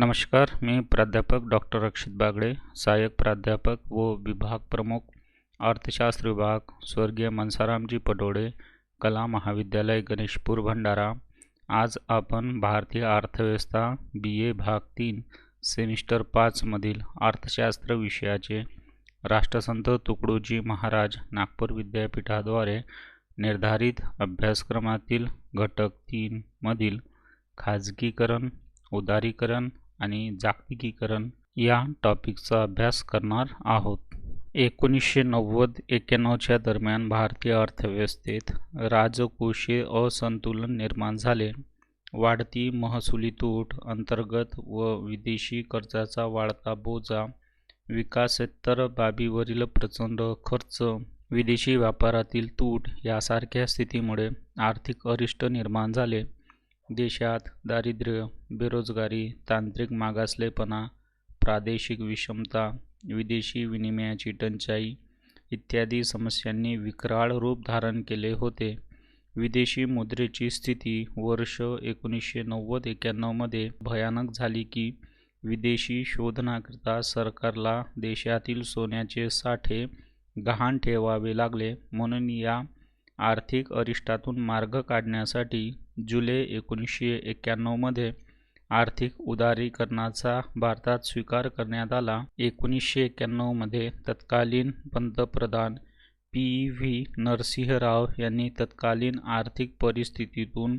नमस्कार मी प्राध्यापक डॉक्टर रक्षित बागडे सहाय्यक प्राध्यापक व विभाग प्रमुख अर्थशास्त्र विभाग स्वर्गीय मनसारामजी पटोडे कला महाविद्यालय गणेशपूर भंडारा. आज आपण भारतीय अर्थव्यवस्था बी ए भाग तीन सेमिस्टर पाचमधील अर्थशास्त्र विषयाचे राष्ट्रसंत तुकडोजी महाराज नागपूर विद्यापीठाद्वारे निर्धारित अभ्यासक्रमातील घटक तीनमधील खाजगीकरण उदारीकरण आणि जागतिकीकरण या टॉपिकचा अभ्यास करणार आहोत. एकोणीसशे नव्वद एक्क्याण्णवच्या दरम्यान भारतीय अर्थव्यवस्थेत राजकोषीय असंतुलन निर्माण झाले. वाढती महसुली तूट अंतर्गत व विदेशी कर्जाचा वाढता बोजा विकासेतर बाबीवरील प्रचंड खर्च विदेशी व्यापारातील तूट यासारख्या स्थितीमुळे आर्थिक अरिष्ट निर्माण झाले. देशात दारिद्र्य बेरोजगारी तांत्रिक मागासलेपणा प्रादेशिक विषमता विदेशी विनिमयाची टंचाई इत्यादी समस्यांनी विकराळ रूप धारण केले होते. विदेशी मुद्रेची स्थिती वर्ष एकोणीसशे नव्वद एक्क्याण्णवमध्ये भयानक झाली की विदेशी शोधनाकरिता सरकारला देशातील सोन्याचे साठे गहाण ठेवावे लागले. म्हणून या आर्थिक अरिष्टातून मार्ग काढण्यासाठी जुलै एकोणीसशे एक्क्याण्णवमध्ये आर्थिक उदारीकरणाचा भारतात स्वीकार करण्यात आला. एकोणीसशे एक्क्याण्णवमध्ये तत्कालीन पंतप्रधान पी. व्ही. नरसिंहराव यांनी तत्कालीन आर्थिक परिस्थितीतून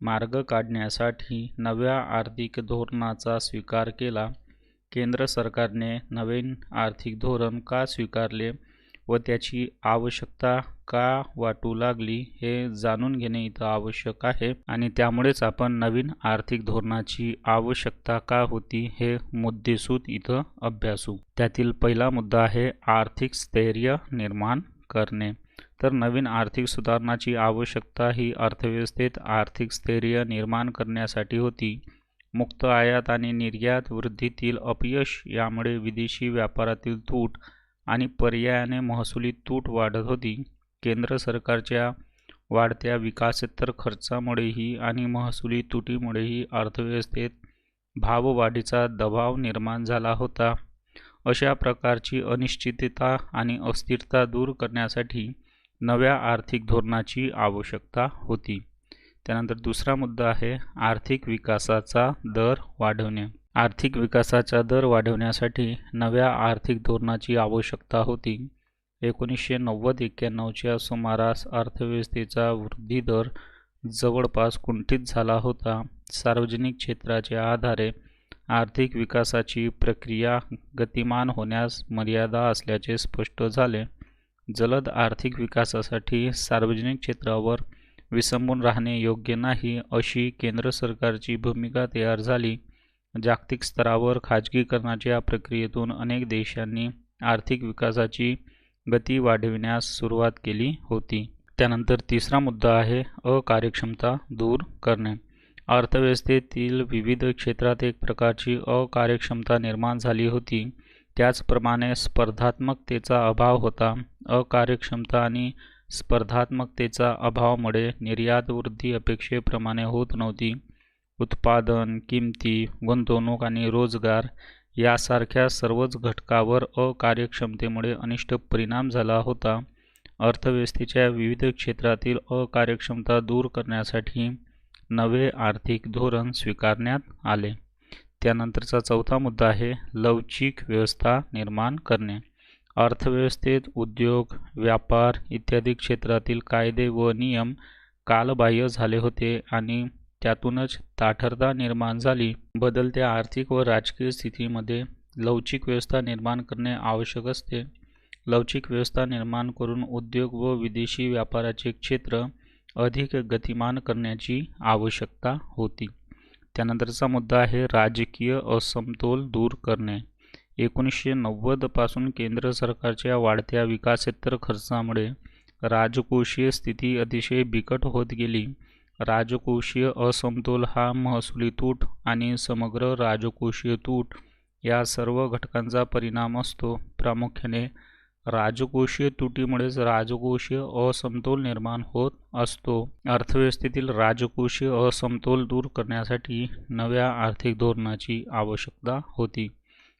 मार्ग काढण्यासाठी नव्या आर्थिक धोरणाचा स्वीकार केला. केंद्र सरकारने नवीन आर्थिक धोरण का स्वीकारले व त्याची आवश्यकता का वाटू लागली हे जाणून घेणे इथं आवश्यक आहे. आणि त्यामुळेच आपण नवीन आर्थिक धोरणाची आवश्यकता का होती हे मुद्देसूद इथं अभ्यासू. त्यातील पहिला मुद्दा आहे आर्थिक स्थैर्य निर्माण करणे. तर नवीन आर्थिक सुधारणाची आवश्यकता ही अर्थव्यवस्थेत आर्थिक स्थैर्य निर्माण करण्यासाठी होती. मुक्त आयात आणि निर्यात वृद्धीतील अपयश यामुळे विदेशी व्यापारातील तूट आणि पर्यायाने महसुली तूट वाढत होती. केंद्र सरकारच्या वाढत्या विकासेतर खर्चामुळेही आणि महसुली तुटीमुळेही अर्थव्यवस्थेत भाववाढीचा दबाव निर्माण झाला होता. अशा प्रकारची अनिश्चितता आणि अस्थिरता दूर करण्यासाठी नव्या आर्थिक धोरणाची आवश्यकता होती. त्यानंतर दुसरा मुद्दा आहे आर्थिक विकासाचा दर वाढवणे. आर्थिक विकासाचा दर वाढवण्यासाठी नव्या आर्थिक धोरणाची आवश्यकता होती. एकोणीसशे नव्वद एक्क्याण्णवच्या सुमारास अर्थव्यवस्थेचा वृद्धी दर जवळपास कुंठित झाला होता. सार्वजनिक क्षेत्राच्या आधारे आर्थिक विकासाची प्रक्रिया गतिमान होण्यास मर्यादा असल्याचे स्पष्ट झाले. जलद आर्थिक विकासासाठी सार्वजनिक क्षेत्रावर विसंबून राहणे योग्य नाही अशी केंद्र सरकारची भूमिका तयार झाली. जागतिक स्तरावर खाजगीकरणाच्या प्रक्रियेतून अनेक देशांनी आर्थिक विकासाची गती वाढविण्यास सुरुवात केली होती. त्यानंतर तिसरा मुद्दा आहे अकार्यक्षमता दूर करणे. अर्थव्यवस्थेतील विविध क्षेत्रात एक प्रकारची अकार्यक्षमता निर्माण झाली होती. त्याचप्रमाणे स्पर्धात्मकतेचा अभाव होता. अकार्यक्षमता आणि स्पर्धात्मकतेचा अभावामुळे निर्यात वृद्धी अपेक्षेप्रमाणे होत नव्हती. उत्पादन किमती गुंतवणूक आणि रोजगार यासारख्या सर्वच घटकावर अकार्यक्षमतेमुळे अनिष्ट परिणाम झाला होता. अर्थव्यवस्थेच्या विविध क्षेत्रातील अकार्यक्षमता दूर करण्यासाठी नवे आर्थिक धोरण स्वीकारण्यात आले. त्यानंतरचा चौथा मुद्दा आहे लवचिक व्यवस्था निर्माण करणे. अर्थव्यवस्थेत उद्योग व्यापार इत्यादी क्षेत्रातील कायदे व नियम कालबाह्य झाले होते आणि त्यातूनच ताठरता निर्माण झाली. बदलत्या आर्थिक व राजकीय स्थितीमध्ये लवचिक व्यवस्था निर्माण करणे आवश्यक असते. लवचिक व्यवस्था निर्माण करून उद्योग व विदेशी व्यापाराचे क्षेत्र अधिक गतिमान करण्याची आवश्यकता होती. त्यानंतरचा मुद्दा आहे राजकीय असमतोल दूर करणे. एकोणीसशे नव्वदपासून केंद्र सरकारच्या वाढत्या विकासेतर खर्चामुळे राजकोषीय स्थिती अतिशय बिकट होत गेली. राजकोषीय असमतोल हा महसुली तूट आणि समग्र राजकोषीय तूट या सर्व घटकांचा परिणाम असतो. प्रामुख्याने राजकोषीय तुटीमुळेच राजकोषीय असमतोल निर्माण होत असतो. अर्थव्यवस्थेतील राजकोषीय असमतोल दूर करण्यासाठी नव्या आर्थिक धोरणाची आवश्यकता होती.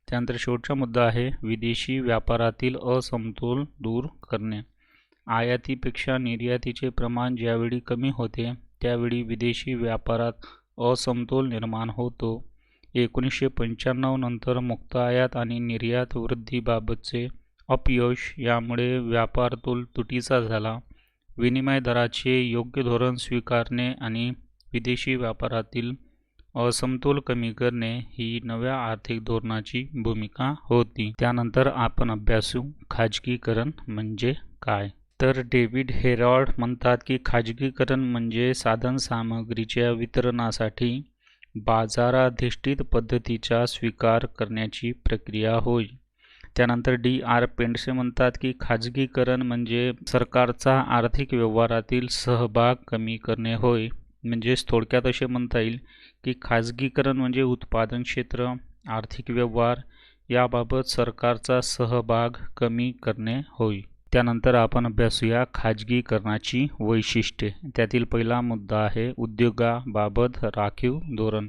त्यानंतर शेवटचा मुद्दा आहे विदेशी व्यापारातील असमतोल दूर करणे. आयातीपेक्षा निर्यातीचे प्रमाण ज्यावेळी कमी होते त्यावेळी विदेशी व्यापारात असमतोल निर्माण होतो. एकोणीसशे पंच्याण्णव नंतर मुक्त आयात आणि निर्यात वृद्धीबाबतचे अपयश यामुळे व्यापार तोल तुटीचा झाला. विनिमय दराचे योग्य धोरण स्वीकारणे आणि विदेशी व्यापारातील असमतोल कमी करणे ही नव्या आर्थिक धोरणाची भूमिका होती. त्यानंतर आपण अभ्यासू खाजगीकरण म्हणजे काय? तर डेव्हिड हेरॉल्ड म्हणतात की खाजगीकरण म्हणजे साधनसामग्रीच्या वितरणासाठी बाजाराधिष्ठित पद्धतीचा स्वीकार करण्याची प्रक्रिया होय. त्यानंतर डी आर पेंडसे म्हणतात की खाजगीकरण म्हणजे सरकारचा आर्थिक व्यवहारातील सहभाग कमी करणे होय. म्हणजेच थोडक्यात असे म्हणता येईल की खाजगीकरण म्हणजे उत्पादन क्षेत्र आर्थिक व्यवहार याबाबत सरकारचा सहभाग कमी करणे होय. त्यानंतर आपण अभ्यासूया खाजगीकरणाची वैशिष्ट्ये. त्यातील पहिला मुद्दा आहे उद्योगाबाबत राखीव धोरण.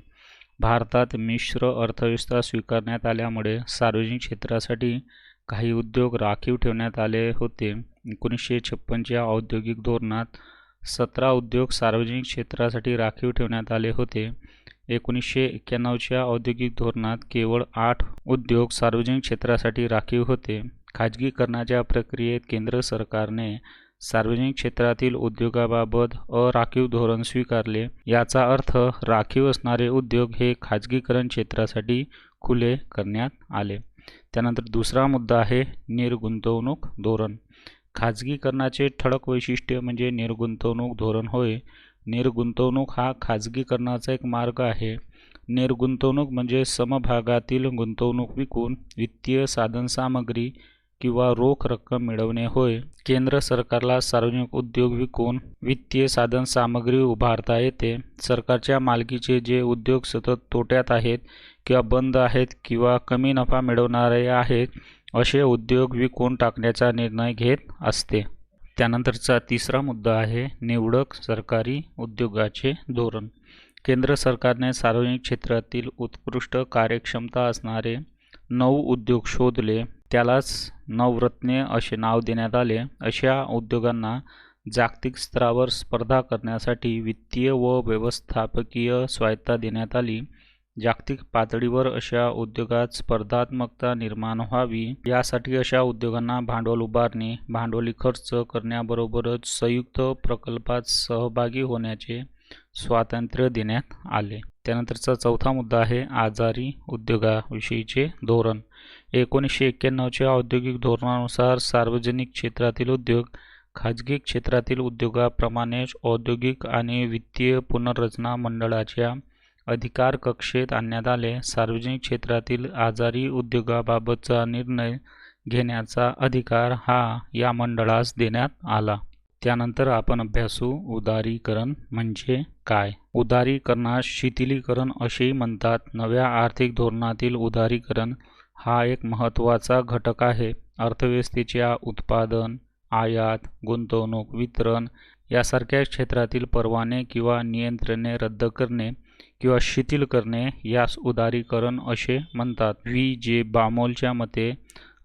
भारतात मिश्र अर्थव्यवस्था स्वीकारण्यात आल्यामुळे सार्वजनिक क्षेत्रासाठी काही उद्योग राखीव ठेवण्यात आले होते. एकोणीसशे छप्पनच्या औद्योगिक धोरणात सतरा उद्योग सार्वजनिक क्षेत्रासाठी राखीव ठेवण्यात आले होते. एकोणीसशे एक्क्याण्णवच्या औद्योगिक धोरणात केवळ आठ उद्योग सार्वजनिक क्षेत्रासाठी राखीव होते. खाजगीकरणाच्या प्रक्रियेत केंद्र सरकारने सार्वजनिक क्षेत्रातील उद्योगाबाबत अराखीव धोरण स्वीकारले. याचा अर्थ राखीव असणारे उद्योग हे खाजगीकरण क्षेत्रासाठी खुले करण्यात आले. त्यानंतर दुसरा मुद्दा आहे निर्गुंतवणूक धोरण. खाजगीकरणाचे ठळक वैशिष्ट्य म्हणजे निर्गुंतवणूक धोरण होय. निर्गुंतवणूक हा खाजगीकरणाचा एक मार्ग आहे. निर्गुंतवणूक म्हणजे समभागातील गुंतवणूक विकून वित्तीय साधनसामग्री किंवा रोख रक्कम मिळवणे होय केंद्र सरकारला सार्वजनिक उद्योग विकून वित्तीय साधन सामग्री उभारता येते. सरकारच्या मालकीचे जे उद्योग सतत तोट्यात आहेत किंवा बंद आहेत किंवा कमी नफा मिळवणारे आहेत असे उद्योग विकून टाकण्याचा निर्णय घेत असते. त्यानंतरचा तिसरा मुद्दा आहे निवडक सरकारी उद्योगाचे धोरण. केंद्र सरकारने सार्वजनिक क्षेत्रातील उत्कृष्ट कार्यक्षमता असणारे नऊ उद्योग शोधले त्यालाच नवरत्ने असे नाव देण्यात आले. अशा उद्योगांना जागतिक स्तरावर स्पर्धा करण्यासाठी वित्तीय व व्यवस्थापकीय स्वायत्ता देण्यात आली. जागतिक पातळीवर अशा उद्योगात स्पर्धात्मकता निर्माण व्हावी. यासाठी अशा उद्योगांना भांडवल उभारणे भांडवली खर्च करण्याबरोबरच संयुक्त प्रकल्पात सहभागी होण्याचे स्वातंत्र्य देण्यात आले. त्यानंतरचा चौथा मुद्दा आहे आजारी उद्योगाविषयीचे धोरण. एकोणीसशे एक्क्याण्णवच्या औद्योगिक धोरणानुसार सार्वजनिक क्षेत्रातील उद्योग खाजगी क्षेत्रातील उद्योगाप्रमाणेच औद्योगिक आणि वित्तीय पुनर्रचना मंडळाच्या अधिकार कक्षेत आणण्यात आले. सार्वजनिक क्षेत्रातील आजारी उद्योगाबाबतचा निर्णय घेण्याचा अधिकार हा या मंडळास देण्यात आला. त्यानंतर आपण अभ्यासू उदारीकरण म्हणजे काय? उदारीकरणास शिथिलीकरण असेही म्हणतात. नव्या आर्थिक धोरणातील उदारीकरण हा एक महत्त्वाचा घटक आहे. अर्थव्यवस्थेच्या उत्पादन आयात गुंतवणूक वितरण यासारख्या क्षेत्रातील परवाने किंवा नियंत्रणे रद्द करणे किंवा शिथिल करणे यास उदारीकरण असे म्हणतात. व्ही. जे. बामोलच्या मते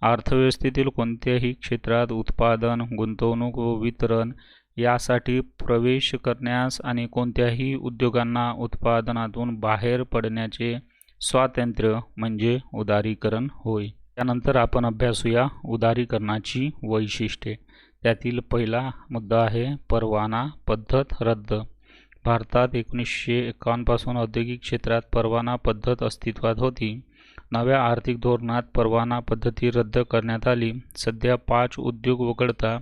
अर्थव्यवस्थेतील कोणत्याही क्षेत्रात उत्पादन गुंतवणूक व वितरण यासाठी प्रवेश करण्यास आणि कोणत्याही उद्योगांना उत्पादनातून बाहेर पडण्याचे स्वातंत्र्य म्हणजे उदारीकरण होय. त्यानंतर आपण अभ्यासूया उदारीकरणाची वैशिष्ट्ये. त्यातील पहिला मुद्दा आहे परवाना पद्धत रद्द. भारतात एकोणीसशे एकावन्नपासून औद्योगिक क्षेत्रात परवाना पद्धत अस्तित्वात होती. नव्या आर्थिक धोरणात परवाना पद्धती रद्द करण्यात आली. सध्या पाच उद्योग वगळता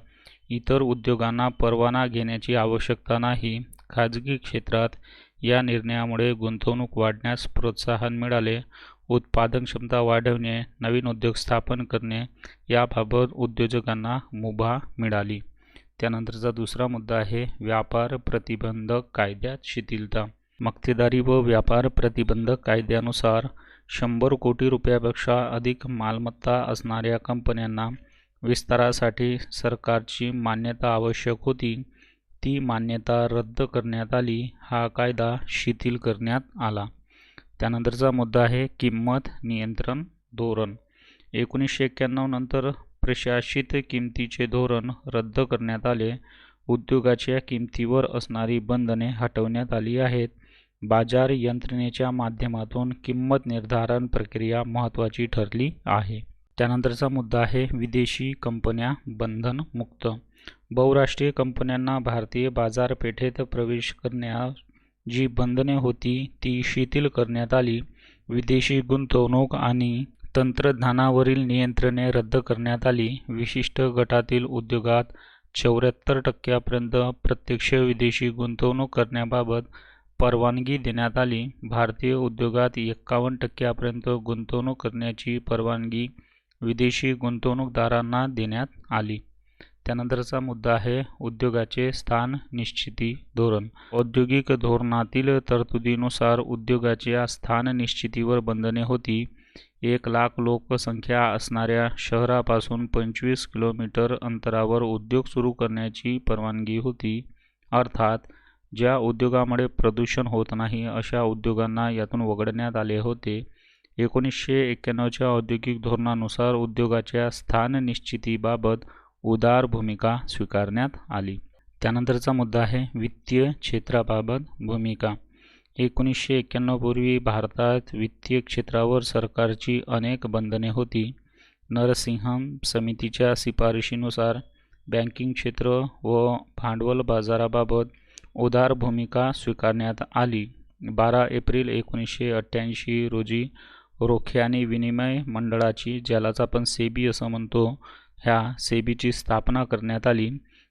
इतर उद्योगांना परवाना घेण्याची आवश्यकता नाही. खाजगी क्षेत्रात या निर्णयामुळे गुंतवणूक वाढण्यास प्रोत्साहन मिळाले उत्पादन क्षमता वाढवणे नवीन उद्योग स्थापन करणे याबाबत उद्योजकांना मुभा मिळाली. त्यानंतरचा दुसरा मुद्दा आहे व्यापार प्रतिबंधक कायद्यात शिथिलता. मक्तेदारी व व्यापार प्रतिबंधक कायद्यानुसार शंभर कोटी रुपयापेक्षा अधिक मालमत्ता असणाऱ्या कंपन्यांना विस्तारासाठी सरकारची मान्यता आवश्यक होती. ती मान्यता रद्द करण्यात आली हा कायदा शिथिल करण्यात आला. त्यानंतरचा मुद्दा आहे किंमत नियंत्रण धोरण. एकोणीसशे एक्क्याण्णव नंतर प्रशासित किमतीचे धोरण रद्द करण्यात आले. उद्योगाच्या किमतीवर असणारी बंधने हटवण्यात आली आहेत. बाजार यंत्रणेच्या माध्यमातून किंमत निर्धारण प्रक्रिया महत्त्वाची ठरली आहे. त्यानंतरचा मुद्दा आहे विदेशी कंपन्या बंधनमुक्त. बहुराष्ट्रीय कंपन्यांना भारतीय बाजारपेठेत प्रवेश करण्यास जी बंधने होती ती शिथिल करण्यात आली. विदेशी गुंतवणूक आणि तंत्रज्ञानावरील नियंत्रणे रद्द करण्यात आली. विशिष्ट गटातील उद्योगात चौऱ्याहत्तर टक्क्यापर्यंत प्रत्यक्ष विदेशी गुंतवणूक करण्याबाबत परवानगी देण्यात आली. भारतीय उद्योगात एक्कावन्न टक्क्यापर्यंत गुंतवणूक करण्याची परवानगी विदेशी गुंतवणूकदारांना देण्यात आली. त्यानंतरचा मुद्दा आहे उद्योगाचे स्थान निश्चिती धोरण. औद्योगिक धोरणातील तरतुदीनुसार उद्योगाच्या स्थान निश्चितीवर बंधने होती. एक लाख लोकसंख्या असणाऱ्या शहरापासून पंचवीस किलोमीटर अंतरावर उद्योग सुरू करण्याची परवानगी होती. अर्थात ज्या उद्योगामुळे प्रदूषण होत नाही अशा उद्योगांना यातून वगळण्यात आले होते. एकोणीसशे एक्क्याण्णवच्या औद्योगिक धोरणानुसार उद्योगाच्या स्थान निश्चितीबाबत उदार भूमिका स्वीकारण्यात आली. त्यानंतरचा मुद्दा आहे वित्तीय क्षेत्राबाबत भूमिका. एकोणीसशे एक्क्याण्णवपूर्वी भारतात वित्तीय क्षेत्रावर सरकारची अनेक बंधने होती. नरसिंहम समितीच्या शिफारशीनुसार बँकिंग क्षेत्र व भांडवल बाजाराबाबत उदार भूमिका स्वीकारण्यात आली. बारा एप्रिल एकोणीसशे अठ्ठ्याऐंशी रोजी रोखे आणि विनिमय मंडळाची ज्यालाच आपण सेबी असं म्हणतो ह्या सेबीची स्थापना करण्यात आली.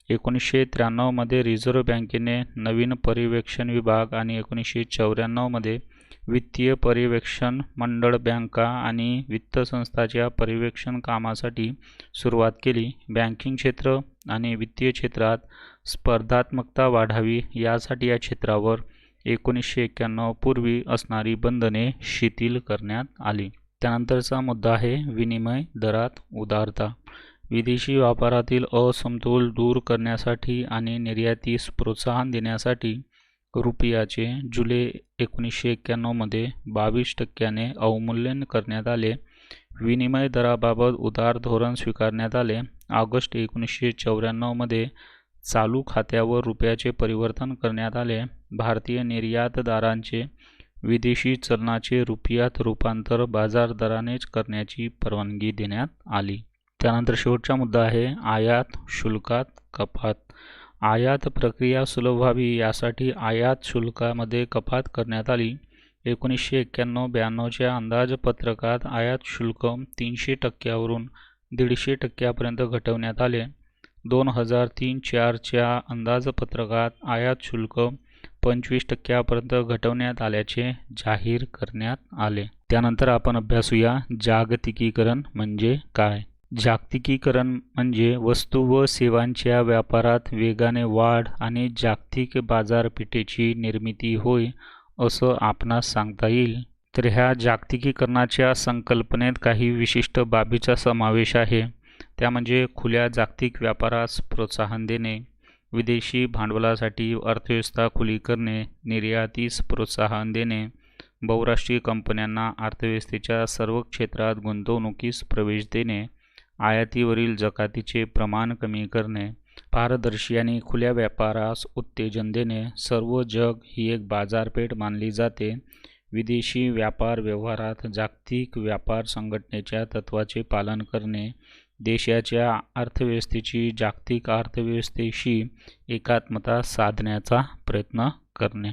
एकोणीसशे त्र्याण्णवमध्ये रिझर्व्ह बँकेने नवीन पर्यवेक्षण विभाग आणि एकोणीसशे चौऱ्याण्णवमध्ये वित्तीय पर्यवेक्षण मंडळ बँका आणि वित्त संस्थांच्या पर्यवेक्षण कामासाठी सुरुवात केली. बँकिंग क्षेत्र आणि वित्तीय क्षेत्रात स्पर्धात्मकता वाढावी यासाठी या क्षेत्रावर एकोणीसशे एक्क्याण्णव पूर्वी असणारी बंधने शिथिल करण्यात आली. त्यानंतरचा मुद्दा आहे विनिमय दरात उदारता. विदेशी व्यापारातील असमतोल दूर करण्यासाठी आणि निर्यातीस प्रोत्साहन देण्यासाठी रुपयाचे जुलै एकोणीसशे एक्क्याण्णवमध्ये बावीस टक्क्याने अवमूल्यन करण्यात आले. विनिमय दराबाबत उदार धोरण स्वीकारण्यात आले. ऑगस्ट एकोणीसशे चौऱ्याण्णवमध्ये चालू खात्यावर रुपयाचे परिवर्तन करण्यात आले. भारतीय निर्यातदारांचे विदेशी चलनाचे रुपयात रूपांतर बाजार दरानेच करण्याची परवानगी देण्यात आली. त्यानंतर शेवटचा मुद्दा आहे आयात शुल्कात कपात. आयात प्रक्रिया सुलभ व्हावी यासाठी आयात शुल्कामध्ये कपात करण्यात आली. एकोणीसशे एक्क्याण्णव ब्याण्णवच्या अंदाजपत्रकात आयात शुल्क तीनशे टक्क्यावरून दीडशे टक्क्यापर्यंत घटवण्यात आले. दोन हजार तीन चारच्या अंदाजपत्रकात आयात शुल्क पंचवीस टक्क्यापर्यंत घटवण्यात आल्याचे जाहीर करण्यात आले. त्यानंतर आपण अभ्यासूया जागतिकीकरण म्हणजे काय? जागतिकीकरण म्हणजे वस्तू व सेवांच्या व्यापारात वेगाने वाढ आणि जागतिक बाजारपेठेची निर्मिती होय असं आपणास सांगता येईल. तर ह्या जागतिकीकरणाच्या संकल्पनेत काही विशिष्ट बाबीचा समावेश आहे. त्या म्हणजे खुल्या जागतिक व्यापारास प्रोत्साहन देणे विदेशी भांडवलासाठी अर्थव्यवस्था खुली करणे निर्यातीस प्रोत्साहन देणे बहुराष्ट्रीय कंपन्यांना अर्थव्यवस्थेच्या सर्व क्षेत्रात गुंतवणुकीस प्रवेश देणे आयातीवरील जकातीचे प्रमाण कमी करणे पारदर्शी आणि खुल्या व्यापारास उत्तेजन देणे सर्व जग ही एक बाजारपेठ मानली जाते. विदेशी व्यापार व्यवहारात जागतिक व्यापार संघटनेच्या तत्त्वाचे पालन करणे देशाच्या अर्थव्यवस्थेची जागतिक अर्थव्यवस्थेशी एकात्मता साधण्याचा प्रयत्न करणे.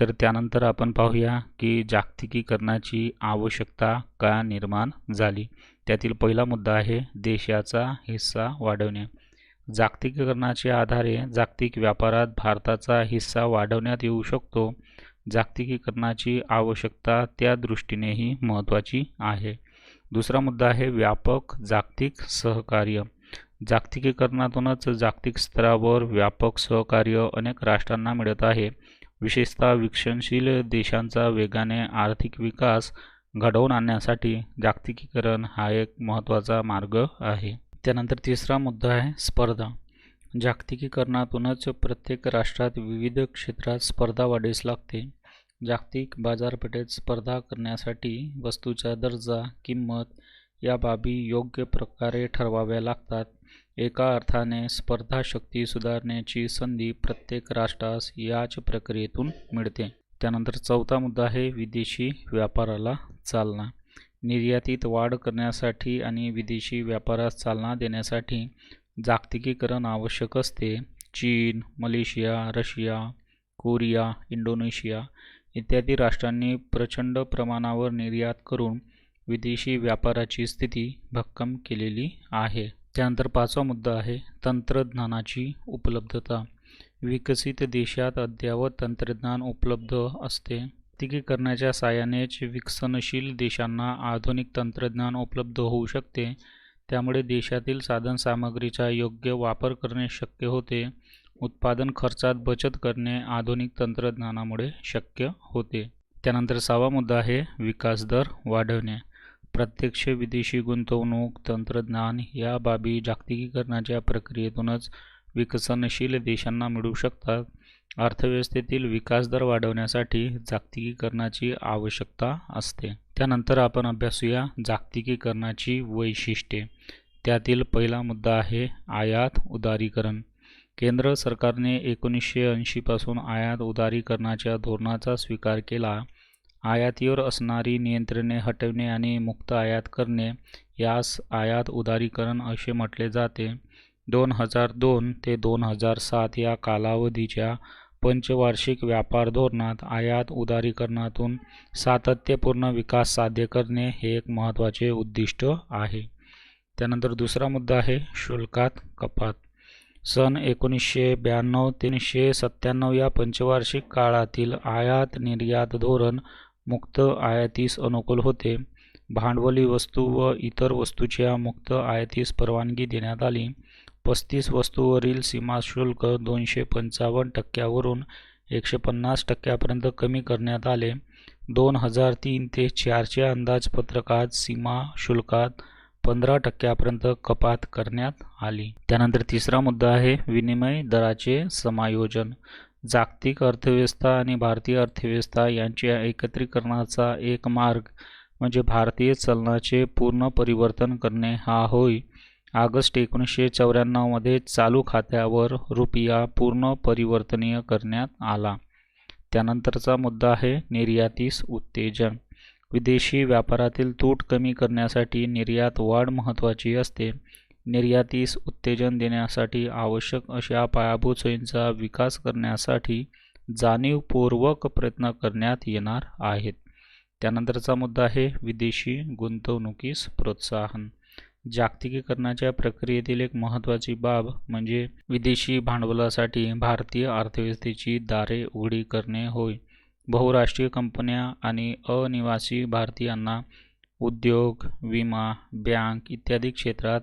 तर त्यानंतर आपण पाहूया की जागतिकीकरणाची आवश्यकता का निर्माण झाली? त्यातील पहिला मुद्दा आहे देशाचा हिस्सा वाढवणे. जागतिकीकरणाच्या आधारे जागतिक व्यापारात भारताचा हिस्सा वाढवण्यात येऊ शकतो. जागतिकीकरणाची आवश्यकता त्या दृष्टीनेही महत्त्वाची आहे. दुसरा मुद्दा आहे व्यापक जागतिक सहकार्य. जागतिकीकरणातूनच जागतिक स्तरावर व्यापक सहकार्य अनेक राष्ट्रांना मिळत आहे. विशेषतः विकसनशील देशांचा वेगाने आर्थिक विकास घडवून आणण्यासाठी जागतिकीकरण हा एक महत्त्वाचा मार्ग आहे. त्यानंतर तिसरा मुद्दा आहे स्पर्धा. जागतिकीकरणातूनच प्रत्येक राष्ट्रात विविध क्षेत्रात स्पर्धा वाढीस लागते. जागतिक बाजारपेठेत स्पर्धा करण्यासाठी वस्तूचा दर्जा किंमत या बाबी योग्य प्रकारे ठरवाव्या लागतात. एका अर्थाने स्पर्धाशक्ती सुधारण्याची संधी प्रत्येक राष्ट्रास याच प्रक्रियेतून मिळते. त्यानंतर चौथा मुद्दा आहे विदेशी व्यापाराला चालना. निर्यातीत वाढ करण्यासाठी आणि विदेशी व्यापारास चालना देण्यासाठी जागतिकीकरण आवश्यक असते. चीन मलेशिया रशिया कोरिया इंडोनेशिया इत्यादी राष्ट्रांनी प्रचंड प्रमाणावर निर्यात करून विदेशी व्यापाराची स्थिती भक्कम केलेली आहे. त्यानंतर पाचवा मुद्दा आहे तंत्रज्ञानाची उपलब्धता. विकसित देशात अद्ययावत तंत्रज्ञान उपलब्ध असते. करण्याच्या साहाय्यानेच विकसनशील देशांना आधुनिक तंत्रज्ञान उपलब्ध होऊ शकते. त्यामुळे देशातील साधनसामग्रीचा योग्य वापर करणे शक्य होते. उत्पादन खर्चात बचत करणे आधुनिक तंत्रज्ञानामुळे शक्य होते. त्यानंतर सहावा मुद्दा आहे विकास दर वाढवणे. प्रत्यक्ष विदेशी गुंतवणूक तंत्रज्ञान या बाबी जागतिकीकरणाच्या प्रक्रियेतूनच विकसनशील देशांना मिळू शकतात. अर्थव्यवस्थेतील विकास दर वाढवण्यासाठी जागतिकीकरणाची आवश्यकता असते. त्यानंतर आपण अभ्यासूया जागतिकीकरणाची वैशिष्ट्ये. त्यातील पहिला मुद्दा आहे आयात उदारीकरण. केंद्र सरकारने एकोणीसशे ऐंशीपासून आयात उदारीकरणाच्या धोरणाचा स्वीकार केला. आयातीवर असणारी नियंत्रणे हटवणे आणि मुक्त आयात करणे यास आयात उदारीकरण असे म्हटले जाते. दोन हजार दोन ते दोन हजार सात या कालावधीच्या पंचवार्षिक व्यापार धोरणात आयात उदारीकरणातून सातत्यपूर्ण विकास साध्य करणे हे एक महत्त्वाचे उद्दिष्ट आहे. त्यानंतर दुसरा मुद्दा आहे शुल्कात कपात. सन एकोणीसशे ब्याण्णव तीनशे सत्त्याण्णव या पंचवार्षिक काळातील आयात निर्यात धोरण मुक्त आयातीस अनुकूल होते. भांडवली वस्तू व इतर वस्तूच्या मुक्त आयातीस परवानगी देण्यात आली. पस्तीस वस्तूवरील सीमाशुल्क दोनशे पंचावन्न टक्क्यावरून एकशे पन्नास टक्क्यापर्यंत कमी करण्यात आले. दोन हजार तीन ते चारच्या अंदाजपत्रकात सीमा शुल्कात पंधरा टक्क्यापर्यंत कपात करण्यात आली. त्यानंतर तिसरा मुद्दा आहे विनिमय दराचे समायोजन. जागतिक अर्थव्यवस्था आणि भारतीय अर्थव्यवस्था यांच्या एकत्रीकरणाचा एक मार्ग म्हणजे भारतीय चलनाचे पूर्ण परिवर्तन करणे हा होय. ऑगस्ट एकोणीसशे चौऱ्याण्णवमध्ये चालू खात्यावर रुपया पूर्ण परिवर्तनीय करण्यात आला. त्यानंतरचा मुद्दा आहे निर्यातीस उत्तेजन. विदेशी व्यापारातील तूट कमी करण्यासाठी निर्यात वाढ महत्त्वाची असते. निर्यातीस उत्तेजन देण्यासाठी आवश्यक अशा पायाभूत सोयींचा विकास करण्यासाठी जाणीवपूर्वक प्रयत्न करण्यात येणार आहेत. त्यानंतरचा मुद्दा आहे विदेशी गुंतवणुकीस प्रोत्साहन. जागतिकीकरणाच्या प्रक्रियेतील एक महत्त्वाची बाब म्हणजे विदेशी भांडवलासाठी भारतीय अर्थव्यवस्थेची दारे उघडी करणे होय. बहुराष्ट्रीय कंपन्या आणि अनिवासी भारतीयांना उद्योग विमा बँक इत्यादी क्षेत्रात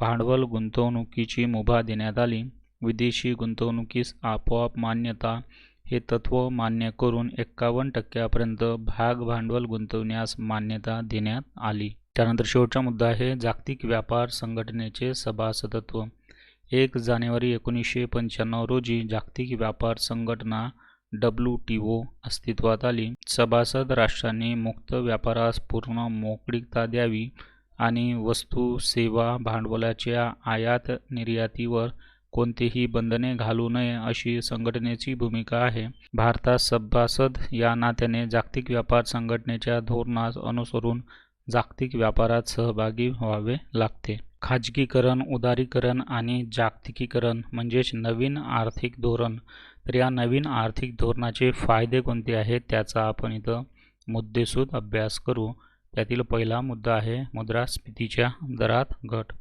भांडवल गुंतवणुकीची मुभा देण्यात आली. विदेशी गुंतवणुकीस आपोआप मान्यता हे तत्त्व मान्य करून एक्कावन्न टक्क्यापर्यंत भाग भांडवल गुंतवण्यास मान्यता देण्यात आली. त्यानंतर शेवटचा मुद्दा आहे जागतिक व्यापार संघटनेचे सभासदत्व. एक जानेवारी एकोणीसशे पंच्याण्णव रोजी जागतिक व्यापार संघटना डब्ल्यू टी ओ अस्तित्वात आली. सभासद राष्ट्रांनी मुक्त व्यापारास पूर्ण मोकळीकता द्यावी आणि वस्तू सेवा भांडवलाच्या आयात निर्यातीवर कोणतेही बंधने घालू नये अशी संघटनेची भूमिका आहे. भारतात सभासद या नात्याने जागतिक व्यापार संघटनेच्या धोरणास अनुसरून जागतिक व्यापारात सहभागी व्हावे लागते. खाजगीकरण उदारीकरण आणि जागतिकीकरण म्हणजेच नवीन आर्थिक धोरण. तर या नवीन आर्थिक धोरणाचे फायदे कोणते आहेत त्याचा आपण इथं मुद्देसूद अभ्यास करू. त्यातील पहिला मुद्दा आहे मुद्रास्फीतीच्या दरात घट.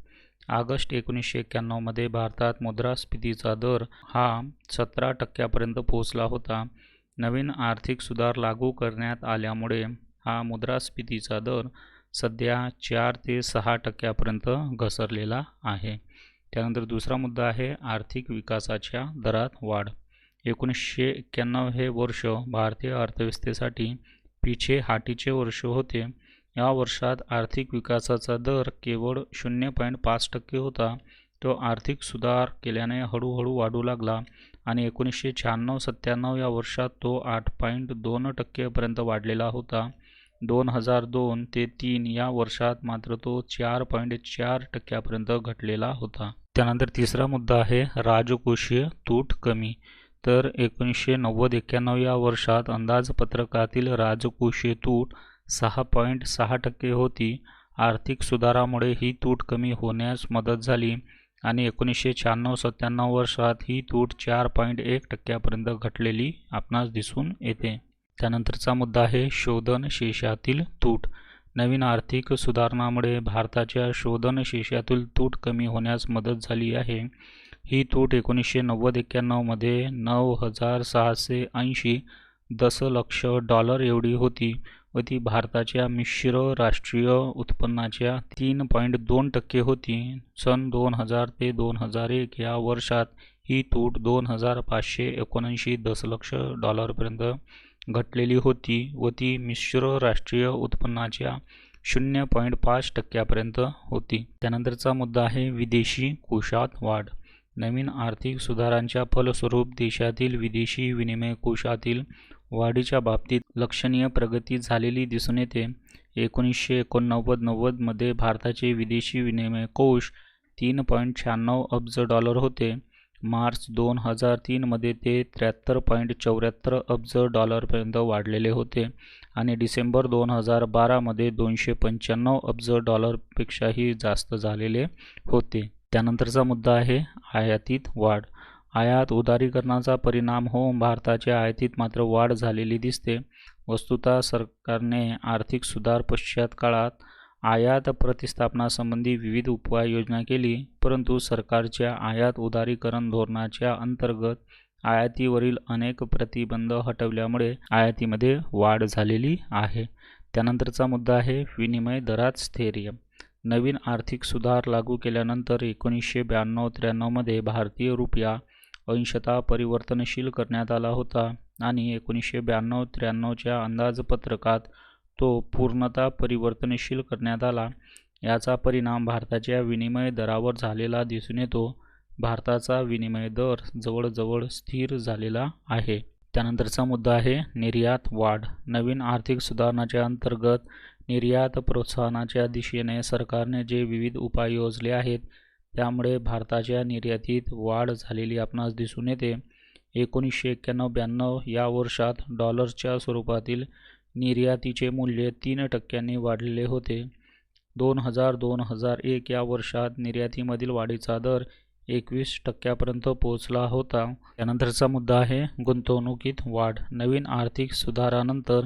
ऑगस्ट एकोणीसशे एक्क्याण्णवमध्ये भारतात मुद्रास्फीतीचा दर हा सतरा टक्क्यापर्यंत पोहोचला होता. नवीन आर्थिक सुधार लागू करण्यात आल्यामुळे हा मुद्रास्फीतीचा दर सध्या चार ते सहा टक्क्यापर्यंत घसरलेला आहे. त्यानंतर दुसरा मुद्दा आहे आर्थिक विकासाच्या दरात वाढ. एकोणीसशे एक्क्याण्णव हे वर्ष भारतीय अर्थव्यवस्थेसाठी पिछे हाटीचे वर्ष होते. या वर्षात आर्थिक विकासाचा दर केवळ शून्य पॉईंट पाच टक्के होता. तो आर्थिक सुधार केल्याने हळूहळू वाढू लागला आणि एकोणीसशे शहाण्णव सत्त्याण्णव या वर्षात तो आठ पॉईंट दोन टक्केपर्यंत वाढलेला होता. दोन हजार दोन ते तीन या वर्षात मात्र तो चार पॉईंट चार टक्क्यापर्यंत घटलेला होता. त्यानंतर तिसरा मुद्दा आहे राजकोषीय तूट कमी. तर एकोणीसशे नव्वद एक्क्याण्णव या वर्षात अंदाजपत्रकातील राजकोषीय तूट सहा पॉईंट सहा टक्के होती. आर्थिक सुधारामुळे ही तूट कमी होण्यास मदत झाली आणि एकोणीसशे शहाण्णव सत्त्याण्णव वर्षात ही तूट चार पॉईंट एक टक्क्यापर्यंत घटलेली आपणास दिसून येते. त्यानंतरचा मुद्दा आहे शोधन शेषातील तूट. नवीन आर्थिक सुधारणामुळे भारताच्या शोधन शेषातील तूट कमी होण्यास मदत झाली आहे. ही तूट एकोणीसशे नव्वद एक्क्याण्णवमध्ये नऊ हजार सहाशे ऐंशी दशलक्ष डॉलर एवढी होती व ती भारताच्या मिश्र राष्ट्रीय उत्पन्नाच्या तीन पॉईंट दोन टक्के होती. सन दोन हजार ते दोन हजार एक या वर्षात ही तूट दोन हजार पाचशे एकोणऐंशी दशलक्ष डॉलरपर्यंत घटलेली होती व ती मिश्र राष्ट्रीय उत्पन्नाच्या शून्य पॉईंट पाच टक्क्यापर्यंत होती. त्यानंतरचा मुद्दा आहे विदेशी कोशात वाढ. नवीन आर्थिक सुधारांच्या फलस्वरूप देशातील विदेशी विनिमय कोशातील वाढीच्या बाबतीत लक्षणीय प्रगती झालेली दिसून येते. एकोणीसशे एकोणनव्वद नव्वदमध्ये भारताचे विदेशी विनिमय कोश तीन पॉईंट शहाण्णव अब्ज डॉलर होते. मार्च दोन हजार तीनमध्ये ते त्र्याहत्तर पॉईंट चौऱ्याहत्तर अब्ज डॉलरपर्यंत वाढलेले होते आणि डिसेंबर दोन हजार बारामध्ये दोनशे पंच्याण्णव अब्ज डॉलरपेक्षाही जास्त झालेले होते. त्यानंतरचा मुद्दा आहे आयातीत वाढ. आयात उदारीकरणाचा परिणाम होऊन भारताच्या आयातीत मात्र वाढ झालेली दिसते. वस्तुतः सरकारने आर्थिक सुधार पश्चात काळात आयात प्रतिस्थापनासंबंधी विविध उपाययोजना केली परंतु सरकारच्या आयात उदारीकरण धोरणाच्या अंतर्गत आयातीवरील अनेक प्रतिबंध हटवल्यामुळे आयातीमध्ये वाढ झालेली आहे. त्यानंतरचा मुद्दा आहे विनिमय दरात स्थैर्य. नवीन आर्थिक सुधार लागू केल्यानंतर एकोणीसशे ब्याण्णव त्र्याण्णवमध्ये भारतीय रुपया अंशतः परिवर्तनशील करण्यात आला होता आणि एकोणीसशे ब्याण्णव त्र्याण्णवच्या अंदाजपत्रकात तो पूर्णतः परिवर्तनशील करण्यात आला. याचा परिणाम भारताच्या विनिमय दरावर झालेला दिसून येतो. भारताचा विनिमय दर जवळजवळ स्थिर झालेला आहे. त्यानंतरचा मुद्दा आहे निर्यात वाढ. नवीन आर्थिक सुधारणाच्या अंतर्गत निर्यात प्रोत्साहनाच्या दिशेने सरकारने जे विविध उपाय योजले आहेत त्यामुळे भारताच्या निर्यातीत वाढ झालेली आपणास दिसून येते. एकोणीसशे एक्क्याण्णव ब्याण्णव या वर्षात डॉलर्सच्या स्वरूपातील निर्यातीचे मूल्य तीन टक्क्यांनी वाढलेले होते. दोन हजार दोन हजार एक या वर्षात निर्यातीमधील वाढीचा दर एकवीस टक्क्यापर्यंत पोहोचला होता. त्यानंतरचा मुद्दा आहे गुंतवणुकीत वाढ. नवीन आर्थिक सुधारानंतर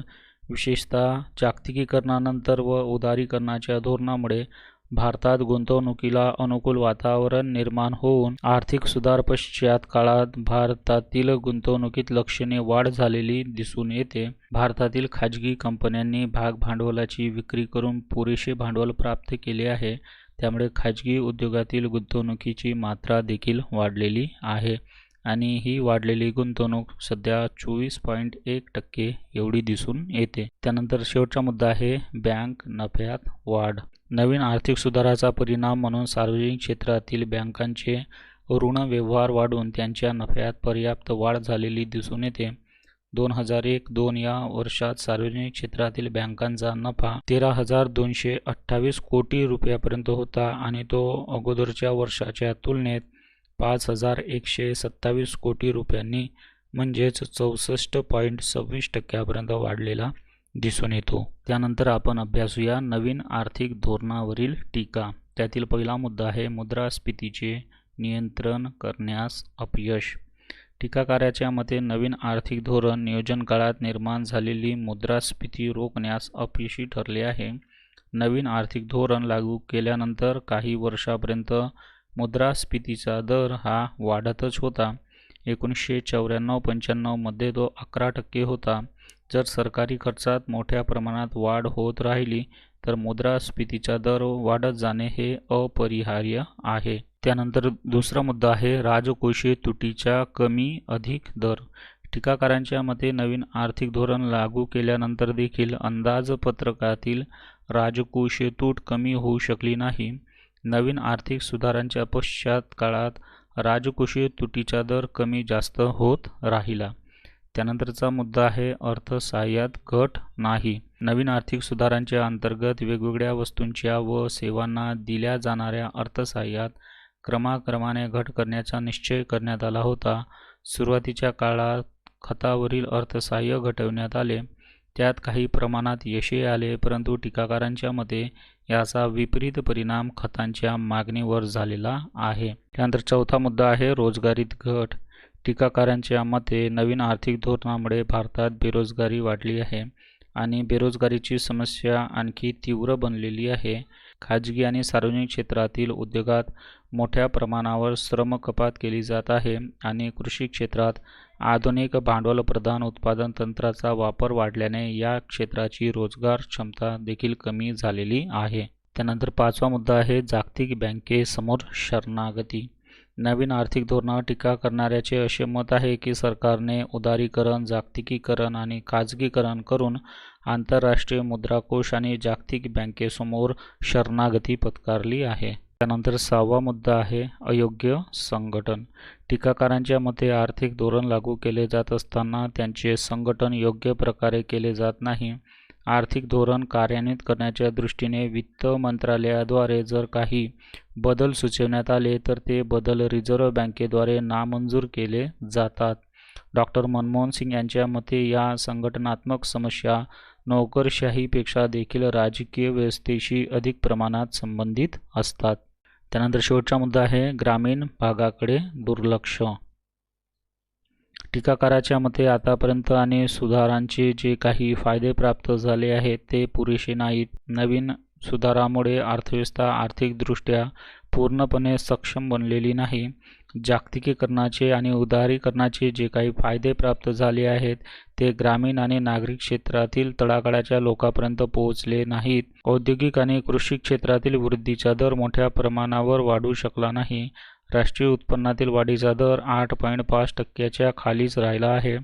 विशेषतः जागतिकीकरणानंतर व उदारीकरणाच्या धोरणामुळे भारतात गुंतवणुकीला अनुकूल वातावरण निर्माण होऊन आर्थिक सुधार पश्चात काळात भारतातील गुंतवणुकीत लक्षणीय वाढ झालेली दिसून येते. भारतातील खाजगी कंपन्यांनी भाग भांडवलाची विक्री करून पुरेसे भांडवल प्राप्त केले आहे. त्यामुळे खाजगी उद्योगातील गुंतवणुकीची मात्रा देखील वाढलेली आहे. आणि ही वाढलेली गुंतवणूक सध्या चोवीस पॉईंट एक टक्के एवढी दिसून येते. त्यानंतर शेवटचा मुद्दा आहे बँक नफ्यात वाढ. नवीन आर्थिक सुधाराचा परिणाम म्हणून सार्वजनिक क्षेत्रातील बँकांचे ऋण व्यवहार वाढून त्यांच्या नफ्यात पर्याप्त वाढ झालेली दिसून येते. दोन हजार एक दोन या वर्षात सार्वजनिक क्षेत्रातील बँकांचा नफा तेरा हजार दोनशे अठ्ठावीस कोटी रुपयापर्यंत होता आणि तो अगोदरच्या वर्षाच्या तुलनेत पाच हजार एकशे सत्तावीस कोटी रुपयांनी म्हणजेच चौसष्ट पॉईंट सव्वीस टक्क्यापर्यंत वाढलेला दिसून येतो. त्यानंतर आपण अभ्यासूया नवीन आर्थिक धोरणावरील टीका. त्यातील पहिला मुद्दा आहे मुद्रास्फीतीचे नियंत्रण करण्यास अपयश. टीकाकाराच्या मते नवीन आर्थिक धोरण नियोजन काळात निर्माण झालेली मुद्रास्फीती रोखण्यास अपयशी ठरले आहे. नवीन आर्थिक धोरण लागू केल्यानंतर काही वर्षापर्यंत मुद्रास्फीतीचा दर हा वाढतच होता. एकोणीसशे चौऱ्याण्णव पंच्याण्णवमध्ये तो अकरा टक्के होता. जर सरकारी खर्चात मोठ्या प्रमाणात वाढ होत राहिली तर मुद्रास्फीतीचा दर वाढत जाणे हे अपरिहार्य आहे. त्यानंतर दुसरा मुद्दा आहे राजकोषीय तुटीचा कमी अधिक दर. टीकाकारांच्या मते नवीन आर्थिक धोरण लागू केल्यानंतर देखील अंदाजपत्रकातील राजकोषीय तूट कमी होऊ शकली नाही. नवीन आर्थिक सुधारांच्या पश्चात काळात राजकोषीय तुटीचा दर कमी जास्त होत राहिला. त्यानंतरचा मुद्दा आहे अर्थसहाय्यात घट नाही. नवीन आर्थिक सुधारांच्या अंतर्गत वेगवेगळ्या वस्तूंच्या व सेवांना दिल्या जाणाऱ्या अर्थसहाय्यात क्रमाक्रमाने घट करण्याचा निश्चय करण्यात आला होता. सुरुवातीच्या काळात खतावरील अर्थसहाय्य घटवण्यात आले. त्यात काही प्रमाणात यशही आले परंतु टीकाकारांच्या मते याचा विपरीत परिणाम खतांच्या मागणीवर झालेला आहे. त्यानंतर चौथा मुद्दा आहे रोजगारीत घट. टीकाकारांच्या मते नवीन आर्थिक धोरणामुळे भारतात बेरोजगारी वाढली आहे आणि बेरोजगारीची समस्या आणखी तीव्र बनलेली आहे. खाजगी आणि सार्वजनिक क्षेत्रातील उद्योगात मोठ्या प्रमाणावर श्रम कपात केली जात आहे आणि कृषी क्षेत्रात आधुनिक भांडवलप्रधान उत्पादन तंत्राचा वापर वाढल्याने या क्षेत्राची रोजगार क्षमता देखील कमी झालेली आहे. त्यानंतर पाचवा मुद्दा आहे जागतिक बँकेसमोर शरणागती. नवीन आर्थिक धोरणावर टीका करणाऱ्याचे असे मत आहे की सरकारने उदारीकरण जागतिकीकरण आणि खाजगीकरण करून आंतरराष्ट्रीय मुद्राकोष आणि जागतिक बँकेसमोर शरणागती पत्कारली आहे. त्यानंतर सहावा मुद्दा आहे अयोग्य संघटन. टीकाकारांच्या मते आर्थिक धोरण लागू केले जात असताना त्यांचे संघटन योग्य प्रकारे केले जात नाही. आर्थिक धोरण कार्यान्वित करण्याच्या दृष्टीने वित्त मंत्रालयाद्वारे जर काही बदल सुचवण्यात आले तर ते बदल रिझर्व्ह बँकेद्वारे नामंजूर केले जातात. डॉक्टर मनमोहन सिंग यांच्या मते या संघटनात्मक समस्या नोकरशाहीपेक्षा देखील राजकीय व्यवस्थेशी अधिक प्रमाणात संबंधित असतात. त्यानंतर शेवटचा मुद्दा आहे ग्रामीण भागाकडे दुर्लक्ष. टीकाकाराच्या मते आतापर्यंत आणि सुधारांचे जे काही फायदे प्राप्त झाले आहेत ते पुरेसे नाहीत. नवीन सुधारामुळे अर्थव्यवस्था आर्थिकदृष्ट्या पूर्णपणे सक्षम बनलेली नाही. जागतिकीकरणाचे आणि उदारीकरणाचे जे काही फायदे प्राप्त झाले आहेत ते ग्रामीण आणि नागरिक क्षेत्रातील तळागाळाच्या लोकांपर्यंत पोहोचले नाहीत. औद्योगिक आणि कृषी क्षेत्रातील वृद्धीचा दर मोठ्या प्रमाणावर वाढू शकला नाही. राष्ट्रीय उत्पन्नातील वाढीचा दर आठ पॉईंट पाच टक्क्याच्या खालीच राहिला आहे.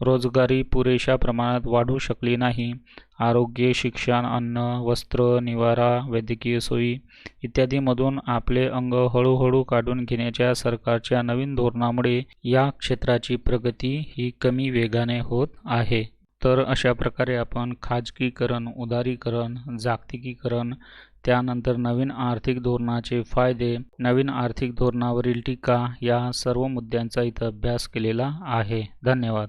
रोजगारी पुरेशा प्रमाणात वाढू शकली नाही. आरोग्य शिक्षण अन्न वस्त्र निवारा वैद्यकीय सोयी इत्यादीमधून आपले अंग हळूहळू काढून घेण्याच्या सरकारच्या नवीन धोरणामुळे या क्षेत्राची प्रगती ही कमी वेगाने होत आहे. तर अशा प्रकारे आपण खाजगीकरण उदारीकरण जागतिकीकरण त्यानंतर नवीन आर्थिक धोरणाचे फायदे नवीन आर्थिक धोरणावरील टीका या सर्व मुद्द्यांचा इथं अभ्यास केलेला आहे. धन्यवाद.